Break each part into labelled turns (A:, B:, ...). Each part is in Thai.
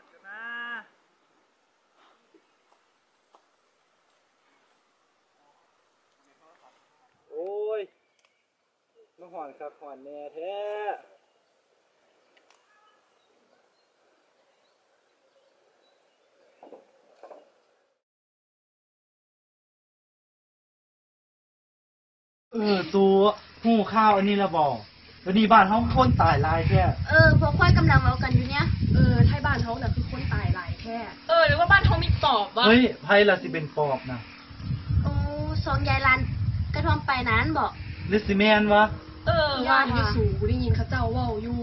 A: เมื่อยจะบาดกันนะโอ้ยมาหอนครับหอนแน่แท้เออตัวหูข้าวอันนี้ละบอกแล้วนี่บ้านเขาคนตายหลายแค่
B: เออพวกค่อยกำลังเมากันอยู่เนี่ย
C: เออ อ
D: บวะ
A: เฮ้ยไพ่ละสิเป็นปอบนะ
B: โอ้สองยายลันกระท่อมไปนั้นบอก
A: หรือสิแมนวะ
D: เออ
C: ย่า
D: ว่าน
C: อยู่สูงกูได้ยินเขาเจ้าเว่าอยู่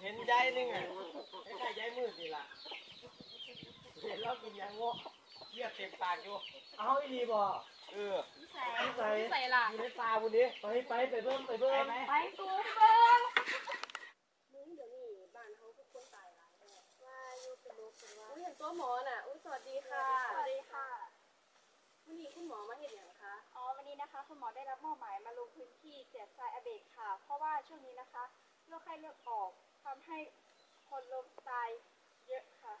E: เห็นยายนึงอะไม่ใช่ยายมืดนี่ล่ะเห็นแล้วกินยังโง่เลือดเต็มปากอยู่ เอาอีดีบ่เออใส่
D: ใส่ล่ะ
E: อยู่ในตาคุณดิไปไปไปเบิ่มไปเบิ่ม
D: ไปกูเบิ้ง
C: มึงเดี๋ยวนี้บ้านเขาคือคนตายหลายแค่ว่าอยู่เป็นโรคเป็นว่าเห็นตัวหมอน่ะอุ้ยสวัสดีค่ะ
B: สวัสดีค่ะ
C: วันนี้คุณหมอมาเห็นอย่างคะ
B: อ๋อ วันนี้นะคะ คุณหมอได้รับมอบ เลือดออกทำให้คนลมตายเยอะค่ะ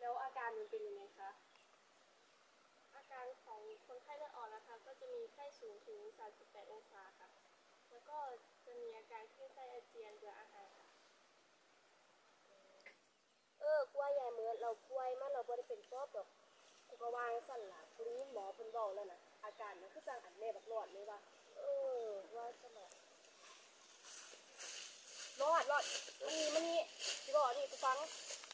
C: แล้วอาการมันเป็นยังไงคะ
B: อาการของคนไข้เลือดออกนะคะ ก็จะมีไข้สูงถึง 38 องศาค่ะ แล้วก็จะมีอาการคลื่นไส้อาเจียนเบื่ออาหารค่ะ
C: เออกล้วยยายเมื่อเรากล้วยมันเราบ่ได้เป็นปอบดอกกูก็วางสั่นละกูได้ยินหมอเพิ่นบอกแล้วนะอาการมันคือจังอันแม่บักหลอดเลยว่ะเออว่าจังไดรอดรอด มันนี่มันนี่สิบอกนี่กูฟัง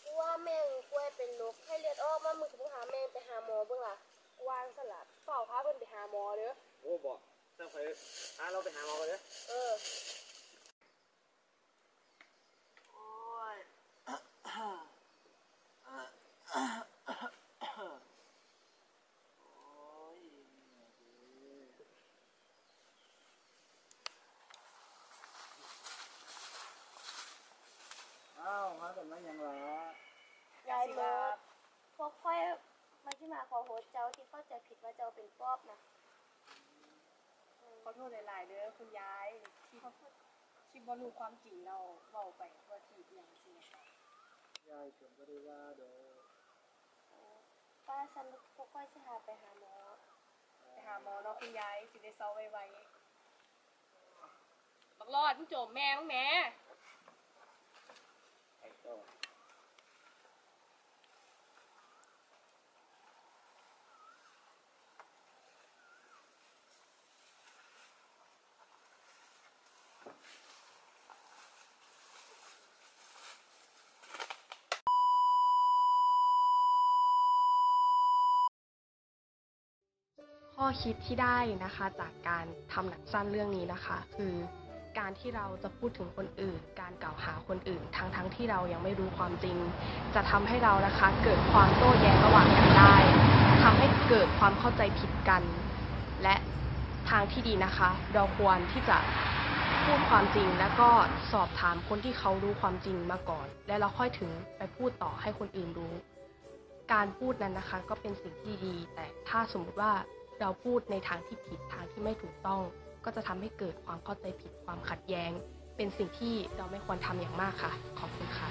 C: กูว่าแม่งกล้วยเป็นโรคไข้เลือดออกมามึงก็บ่หาแม่งไปหาหมอเบิ่งล่ะกูวางสั่นล่ะเฝ้าพาเพิ่นไปหาหมอเด้อ
E: โอ้บ่ถ้าไปหาเราไปหาหมอกันเด้อ
C: เออ
E: โอ้ยโอ้ย
A: อ้าวมาแต่มาอย่างไร
B: ยายเมิร์ดพวกค่อยมาที่มาขอโหดเจ้าที่เข้าใจผิดว่าเจ้าเป็นปอบนะ
C: ขอโทษหลายๆเด้อคุณยายที่เขาที่บ่รู้ความจริงเราเว้าไปทั่วทีเพียงสินะคะ
A: ยายเกิดบริวาเด้อ
B: ป้าฉันพวกค่อยจะหาไปหาหมอ
C: ไปหาหมอเนาะคุณยายสิได้เซาไว
D: บักรอดมึงโจมแม่มึงแม่
C: ข้อคิดที่ได้นะคะ จากการทำหนังสั้นเรื่องนี้นะคะ คือการที่เราจะพูดถึงคนอื่น การกล่าวหาคนอื่น ทั้งทั้งที่เรายังไม่รู้ความจริง จะทำให้เรานะคะเกิดความโต้แย้งระหว่างกันได้ทำให้เกิดความเข้าใจผิดกัน และทางที่ดีนะคะ เราควรที่จะพูดความจริง แล้วก็สอบถามคนที่เขารู้ความจริงมาก่อน และเราค่อยถึงไปพูดต่อให้คนอื่นรู้ การพูดนั้นนะคะ ก็เป็นสิ่งที่ดี แต่ถ้าสมมติว่า เราพูดในทางที่ผิดทางที่ไม่ถูกต้อง ก็จะทำให้เกิดความเข้าใจผิดความขัดแย้ง เป็นสิ่งที่เราไม่ควรทำอย่างมากค่ะ ขอบคุณค่ะ